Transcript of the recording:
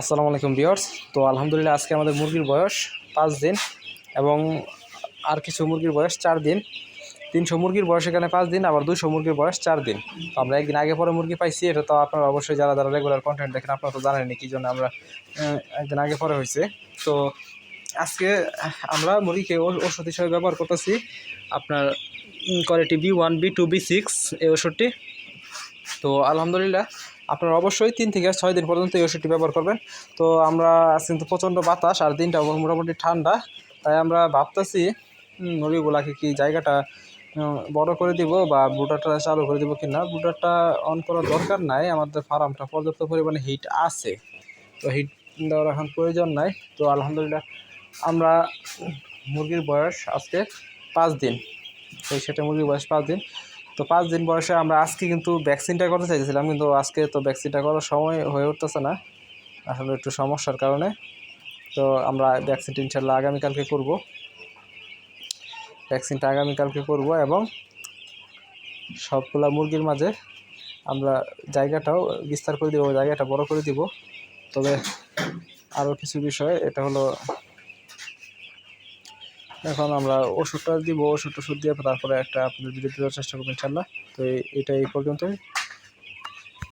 আসসালামু আলাইকুম বিয়ার্স তো আলহামদুলিল্লাহ আজকে আমাদের মুরগির বয়স পাঁচ দিন এবং আর কিছু মুরগির বয়স চার দিন। তিনশো মুরগির বয়স এখানে পাঁচ দিন, আবার দুশো মুরগির বয়স চার দিন। তো আমরা একদিন আগে পরে মুরগি পাইছি, এটা তো আপনারা অবশ্যই যারা যারা রেগুলার কন্টেন্ট দেখেন, আপনারা তো জানেনই কী জন্য আমরা একদিন আগে পরে হয়েছে। তো আজকে আমরা মুরগিকে ওষুধ হিসেবে ব্যবহার করতেছি। আপনার quality B one B two B six এই ওষুধটি। তো আলহামদুলিল্লাহ, আপনারা অবশ্যই তিন থেকে ছয় দিন পর্যন্ত এই ওষুধটি ব্যবহার করবেন। তো আমরা আজ কিন্তু প্রচণ্ড বাতাস আর দিনটা মোটামুটি ঠান্ডা। তাই আমরা ভাবতেছি মুরগিগুলাকে কি জায়গাটা বড় করে দিব বা বুটারটা চালু করে দিব কি না বুটারটা অন করার দরকার নাই, আমাদের ফার্মটা পর্যাপ্ত পরিমাণে হিট আছে। তো হিট দেওয়ার এখন প্রয়োজন নাই। তো আলহামদুলিল্লাহ, আমরা মুরগির বয়স আজকে পাঁচ দিন। তো সেটা মুরগির বয়স পাঁচ দিন। তো পাঁচ দিন বয়সে আমরা আজকে কিন্তু ভ্যাকসিনটা করতে চাইছিলাম কিন্তু আজকে তো ভ্যাকসিনটা করার সময় হয়ে উঠতেছে না। আসলে একটু সমস্যার কারণে। তো আমরা ভ্যাকসিনটা ইনশাল্লাহ আগামীকালকে করব। ভ্যাকসিনটা আগামীকালকে করব এবং সবগুলা মুরগির মাঝে আমরা জায়গাটাও বিস্তার করে দিব, জায়গাটা বড় করে দিব। তবে আরও কিছু বিষয়, এটা হলো এখন আমরা ওষুধটা দিব ওষুধ টষুধ দিয়ে তারপরে একটা আপনাদের ভিডিও দেওয়ার চেষ্টা করব ইনশাল্লাহ তো এটা এই পর্যন্তই।